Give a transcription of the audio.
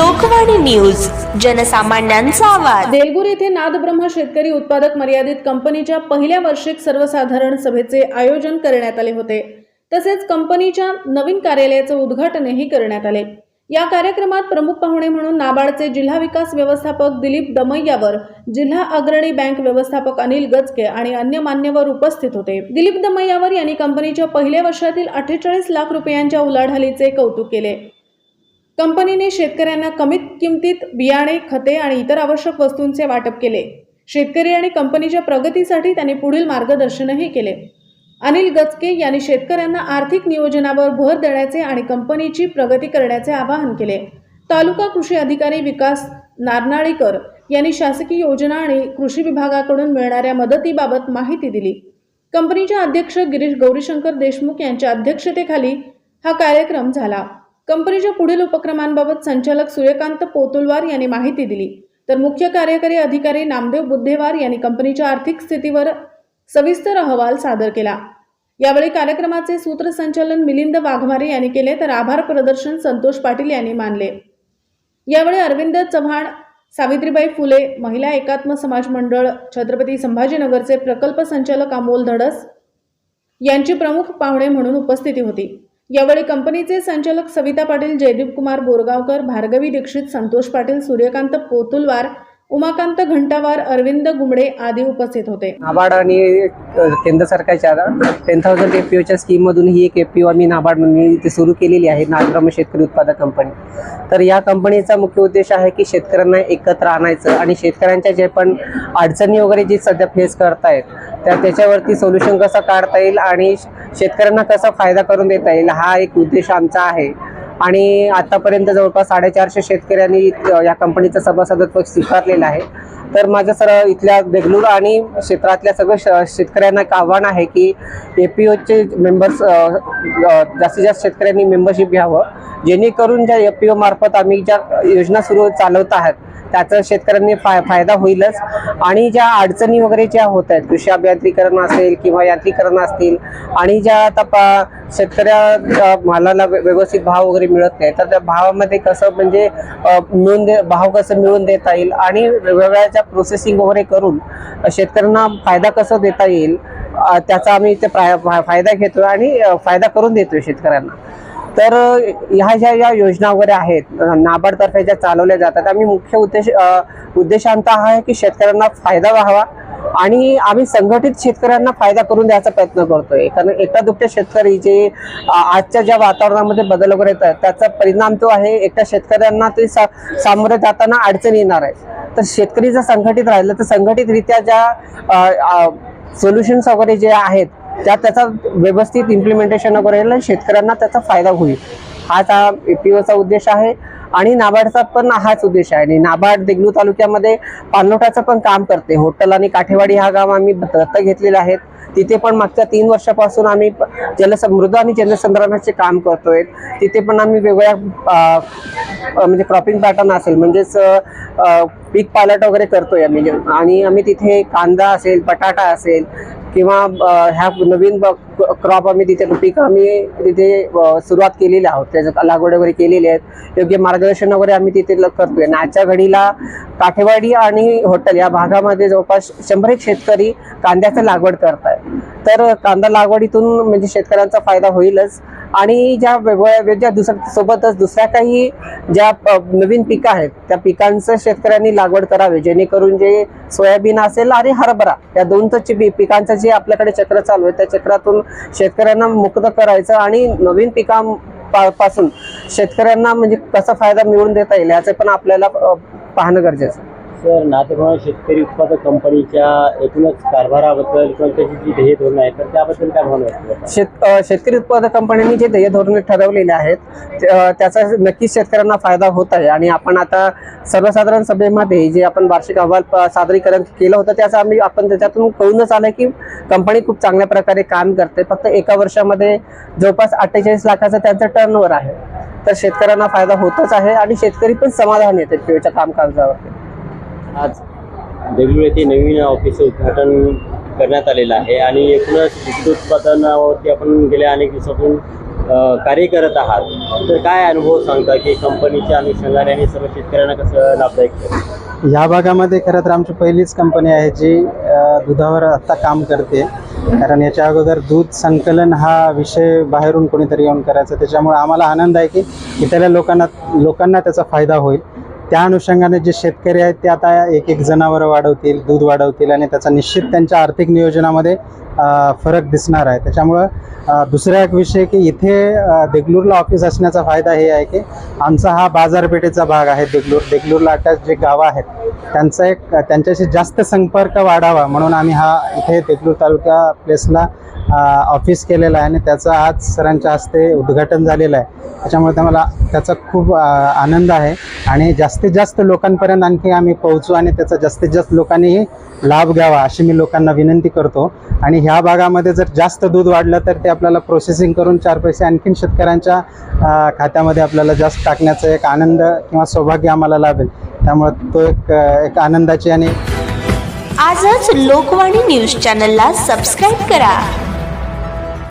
Lokvani news जनसामान्यांचा आवाज. देलगुर येथे नादब्रह्म शेतकरी उत्पादक मर्यादित कंपनीच्या पहिल्या वार्षिक सर्वसाधारण सभेचे आयोजन करण्यात आले होते. तसेच कंपनीच्या नवीन कार्यालयाचे उद्घाटनही करण्यात आले. या कार्यक्रमात प्रमुख पाहुणे म्हणून नाबार्डचे जिल्हा विकास व्यवस्थापक दिलीप दमय्यावर जिल्हा अग्रणी बँक व्यवस्थापक अनिल गजके आणि अन्य मान्यवर उपस्थित होते. दिलीप दमय्यावर यांनी कंपनीच्या पहिल्या वर्षातील अठ्ठेचाळीस लाख रुपयांच्या उलाढालीचे कौतुक केले. कंपनीने शेतकऱ्यांना कमीत किमतीत बियाणे खते आणि इतर आवश्यक वस्तूंचे वाटप केले. शेतकरी आणि कंपनीच्या प्रगतीसाठी त्यांनी पुढील मार्गदर्शनही केले. अनिल गचके यांनी शेतकऱ्यांना आर्थिक नियोजनावर भर देण्याचे आणि कंपनीची प्रगती करण्याचे आवाहन केले. तालुका कृषी अधिकारी विकास नारनाळीकर यांनी शासकीय योजना आणि कृषी विभागाकडून मिळणाऱ्या मदतीबाबत माहिती दिली. कंपनीचे अध्यक्ष गिरीश गौरीशंकर देशमुख यांच्या अध्यक्षतेखाली हा कार्यक्रम झाला. कंपनीच्या पुढील उपक्रमांबाबत संचालक सूर्यकांत पोतुलवार यांनी माहिती दिली. तर मुख्य कार्यकारी अधिकारी नामदेव बुद्धेवार यांनी कंपनीच्या आर्थिक स्थितीवर सविस्तर अहवाल सादर केला. यावेळी कार्यक्रमाचे सूत्रसंचालन मिलिंद वाघमारे यांनी केले तर आभार प्रदर्शन संतोष पाटील यांनी मानले. यावेळी अरविंद चव्हाण सावित्रीबाई फुले महिला एकात्म समाज मंडळ छत्रपती संभाजीनगरचे प्रकल्प संचालक अमोल धडस यांची प्रमुख पाहुणे म्हणून उपस्थिती होती. यावेळी कंपनीचे संचालक सविता पाटील जयदीप कुमार बोरगावकर भार्गवी दीक्षित संतोष पाटील सूर्यकांत पोतुलवार उमाकांत घंटावार अरविंद गुमडे आदी उपस्थित होते. नाबार्ड आणि केंद्र सरकारच्या टेन थाउजंड एफ पी ओच्या स्कीममधून ही एक एफ पी ओ आम्ही नाबार्डने इथे सुरू केलेली आहे नागराम शेतकरी उत्पादक कंपनी तर या कंपनीचा मुख्य उद्देश आहे की शेतकऱ्यांना एकत्र आणायचं आणि शेतकऱ्यांच्या जे पण अडचणी वगैरे जी सध्या फेस करतायत त्या त्याच्यावरती सोल्युशन कसं काढता येईल आणि शेतकऱ्यांना कसा फायदा करून देता येईल हा एक उद्देश आमचा आहे. आणि आतापर्यंत जवळपास साडेचारशे शेतकऱ्यांनी या कंपनीचं सभासदत्व स्वीकारलेलं आहे. तर माझं सर इथल्या देगलूर आणि क्षेत्रातल्या सगळं श- शेतकऱ्यांना एक आव्हान आहे की ए पी ओचे मेंबर्स जास्तीत जास्त शेतकऱ्यांनी मेंबरशिप घ्यावं. जेणेकरून ज्या एफ पी ओ मार्फत आम्ही ज्या योजना सुरू चालवत आहात त्याचा शेतकऱ्यांनी फाय फायदा होईलच. आणि ज्या अडचणी वगैरे ज्या होत आहेत कृषी अभियांत्रिकरण असेल किंवा यांत्रिकरण असतील आणि ज्या आता पा शेतकऱ्या मालाला व्य- व्यवस्थित भाव वगैरे मिळत नाही तर त्या भावामध्ये कसं म्हणजे मिळून दे भाव कसं मिळून देता येईल आणि वेगवेगळ्या प्रोसेसिंग वगैरे करून शेतकऱ्यांना फायदा कसा देता येईल त्याचा आम्ही इथे फायदा घेतोय आणि फायदा करून देतोय शेतकऱ्यांना. तर ह्या ज्या ज्या योजना वगैरे आहेत नाबार्डतर्फे ज्या चालवल्या जातात आम्ही मुख्य उद्देश उद्देशांचा उद्देश आमचा हा आहे की शेतकऱ्यांना फायदा व्हावा आणि आम्ही संघटित शेतकऱ्यांना फायदा करून द्यायचा प्रयत्न करतोय. कारण एकटा दुपट्या शेतकरी जे आजच्या ज्या वातावरणामध्ये बदल वगैरे येतात त्याचा परिणाम तो आहे एकट्या शेतकऱ्यांना ते सा सामोरे जाताना अडचण येणार आहे तर शेतकरी जर संघटित राहिलं तर संघटितरित्या ज्या सोल्युशन्स वगैरे जे आहेत त्या त्याचा व्यवस्थित इम्प्लिमेंटेशन वगैरे शेतकऱ्यांना त्याचा फायदा होईल. हाच हा एपीओचा उद्देश आहे. आणि नाबार्डचा पण हाच उद्देश आहे. आणि नाबार्ड देगलू तालुक्यामध्ये पाणलोटाचं पण काम करते. होटल आणि काठेवाडी हा गाव आम्ही दत्तक घेतलेला आहेत तिथे पण मागच्या तीन वर्षापासून आम्ही प- जलसमृद्ध आणि जलसंधारणाचे काम करतोय. तिथे पण आम्ही वेगवेगळ्या म्हणजे क्रॉपिंग पॅटर्न असेल म्हणजेच पीक पायलट वगैरे करतोय आम्ही. आणि आम्ही तिथे कांदा असेल बटाटा असेल किंवा ह्या नवीन क्रॉप आम्ही तिथे पीक आम्ही तिथे सुरुवात केलेली आहोत. त्याचं लागवड वगैरे केलेली आहेत. योग्य मार्गदर्शन वगैरे आम्ही तिथे करतोय. आणि आजच्या घडीला काठेवाडी आणि होटल या भागामध्ये जवळपास शंभर एक शेतकरी कांद्याचं लागवड करतात तर कांदा लागवडीतून म्हणजे शेतकऱ्यांचा फायदा होईलच आणि ज्या वेगवेगळ्या ज्या दुसऱ्या सोबतच दुसऱ्या काही ज्या नवीन पिकं आहेत त्या पिकांचं शेतकऱ्यांनी लागवड करावी जेणेकरून जे सोयाबीन असेल आणि हरभरा या दोनच पिकांचं जे आपल्याकडे चक्र चालू आहे त्या चक्रातून शेतकऱ्यांना मुक्त करायचं आणि नवीन पिकां पासून शेतकऱ्यांना म्हणजे कसा फायदा मिळवून देता येईल याचं पण आपल्याला पाहणं गरजेचं आहे. सर नातेप्रमाणे शेतकरी उत्पादक कंपनीच्या एकूणच कारभाराबद्दल किंवा त्याची जी ध्येय धोरणं आहेत तर त्याबद्दल काय भावना शेत अ, शेतकरी उत्पादक कंपन्यांनी जे ध्येय धोरणे ठरवलेले आहेत ते, अ, त्याचा नक्कीच शेतकऱ्यांना फायदा होत आहे. आणि आपण आता सर्वसाधारण सभेमध्ये जे आपण वार्षिक अहवाल प- सादरीकरण केलं होतं त्याचं आम्ही आपण त्याच्यातून कळूनच आलं की कंपनी खूप चांगल्या प्रकारे काम करते. फक्त एका वर्षामध्ये जवळपास अठ्ठेचाळीस लाखाचं त्यांचं टर्नओव्हर आहे. तर शेतकऱ्यांना फायदा होतच आहे आणि शेतकरी पण समाधान येते पिओच्या कामकाजावरती आज देगलूर येथे नवीन ऑफिसचं उद्घाटन करण्यात आलेलं आहे आणि एकूणच विद्युत उत्पादनावरती आपण गेल्या अनेक दिवसातून कार्य करत आहात. तर काय अनुभव सांगता की कंपनीच्या अनुषंगाने आणि सर्व शेतकऱ्यांना कसं लाभदायक ह्या या भागामध्ये खरं तर आमची पहिलीच कंपनी आहे जी दुधावर आत्ता काम करते. कारण याच्या अगोदर दूध संकलन हा विषय बाहेरून कोणीतरी येऊन करायचा. त्याच्यामुळे आम्हाला आनंद आहे की इथल्या लोकांना लोकांना त्याचा फायदा होईल. त्या अनुषंगाने जे शेतकरी आहेत ते आता एक एक जनावरं वाढवतील दूध वाढवतील आणि त्याचा निश्चित त्यांच्या आर्थिक नियोजनामध्ये फरक दिसणार आहे. त्याच्यामुळं दुसरा एक विषय की इथे देगलूरला ऑफिस असण्याचा फायदा हे आहे की आमचा हा बाजारपेठेचा भाग आहे देगलूर. देगलूरला अटॅच जे गावं आहेत त्यांचा एक त्यांच्याशी जास्त संपर्क वाढावा म्हणून आम्ही हा इथे देगलूर तालुका प्लेसला ऑफिस केलेला आहे आणि त्याचं आज सरांच्या हस्ते उद्घाटन झालेलं आहे. त्याच्यामुळे तर मला त्याचा खूप आनंद आहे आणि जास्तीत जास्त लोकांपर्यंत आणखी आम्ही पोहोचू आणि त्याचा जास्तीत जास्त लोकांनीही लाभ घ्यावा अशी मी लोकांना विनंती करतो. आणि ह्या भागामध्ये जर जास्त दूध वाढलं तर ते आपल्याला प्रोसेसिंग करून चार पैसे आणखीन शेतकऱ्यांच्या खात्यामध्ये आपल्याला जास्त टाकण्याचा एक आनंद किंवा सौभाग्य आम्हाला लाभेल. त्यामुळे तो एक एक आनंदाची आणि आजच लोकवाणी न्यूज चॅनलला सबस्क्राईब करा.